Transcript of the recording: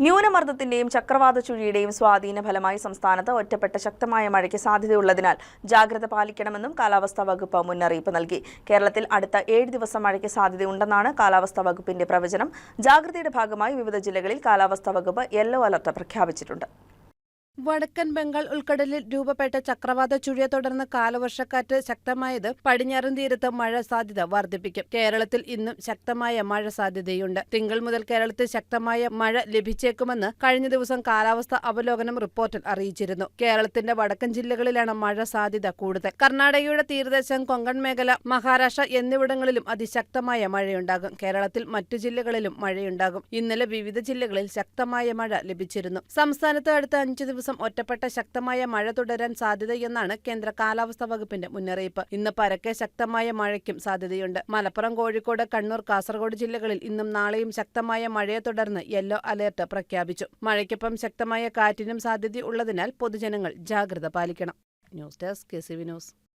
ന്യൂനമർദ്ദത്തിന്റെയും ചക്രവാത ചുഴിയുടെയും സ്വാധീന ഫലമായി സംസ്ഥാനത്ത് ഒറ്റപ്പെട്ട ശക്തമായ മഴയ്ക്ക് സാധ്യതയുള്ളതിനാൽ ജാഗ്രത പാലിക്കണമെന്നും കാലാവസ്ഥാ വകുപ്പ് മുന്നറിയിപ്പ് നൽകി. കേരളത്തിൽ അടുത്ത ഏഴ് ദിവസം മഴയ്ക്ക് സാധ്യതയുണ്ടെന്നാണ് കാലാവസ്ഥാ വകുപ്പിന്റെ പ്രവചനം. ജാഗ്രതയുടെ ഭാഗമായി വിവിധ ജില്ലകളിൽ കാലാവസ്ഥാ വകുപ്പ് യെല്ലോ അലർട്ട് പ്രഖ്യാപിച്ചിട്ടുണ്ട്. വടക്കൻ ബംഗാൾ ഉൾക്കടലിൽ രൂപപ്പെട്ട ചക്രവാത ചുഴിയെ തുടർന്ന് കാലവർഷക്കാറ്റ് ശക്തമായത് പടിഞ്ഞാറൻ തീരത്ത് മഴ സാധ്യത വർദ്ധിപ്പിക്കും. കേരളത്തിൽ ഇന്നും ശക്തമായ മഴ സാധ്യതയുണ്ട്. തിങ്കൾ മുതൽ കേരളത്തിൽ ശക്തമായ മഴ ലഭിച്ചേക്കുമെന്ന് കഴിഞ്ഞ ദിവസം കാലാവസ്ഥ അവലോകനം റിപ്പോർട്ടിൽ അറിയിച്ചിരുന്നു. കേരളത്തിന്റെ വടക്കൻ ജില്ലകളിലാണ് മഴ സാധ്യത കൂടുതൽ. കർണാടകയുടെ തീരദേശം കൊങ്കൺ മേഖല മഹാരാഷ്ട്ര എന്നിവിടങ്ങളിലും അതിശക്തമായ മഴയുണ്ടാകും. കേരളത്തിൽ മറ്റു ജില്ലകളിലും മഴയുണ്ടാകും. ഇന്നലെ വിവിധ ജില്ലകളിൽ ശക്തമായ മഴ ലഭിച്ചിരുന്നു. സംസ്ഥാനത്ത് അടുത്ത അഞ്ചു ദിവസം ഒറ്റപ്പെട്ട ശക്തമായ മഴ തുടരാൻ സാധ്യതയെന്നാണ് കേന്ദ്ര കാലാവസ്ഥാ വകുപ്പിന്റെ മുന്നറിയിപ്പ്. ഇന്ന് പരക്കെ ശക്തമായ മഴയ്ക്കും സാധ്യതയുണ്ട്. മലപ്പുറം കോഴിക്കോട് കണ്ണൂർ കാസർഗോഡ് ജില്ലകളിൽ ഇന്നും നാളെയും ശക്തമായ മഴയെ തുടർന്ന് യെല്ലോ അലേർട്ട് പ്രഖ്യാപിച്ചു. മഴയ്ക്കൊപ്പം ശക്തമായ കാറ്റിനും സാധ്യതയുള്ളതിനാൽ പൊതുജനങ്ങൾ ജാഗ്രത പാലിക്കണം. News desk K C news.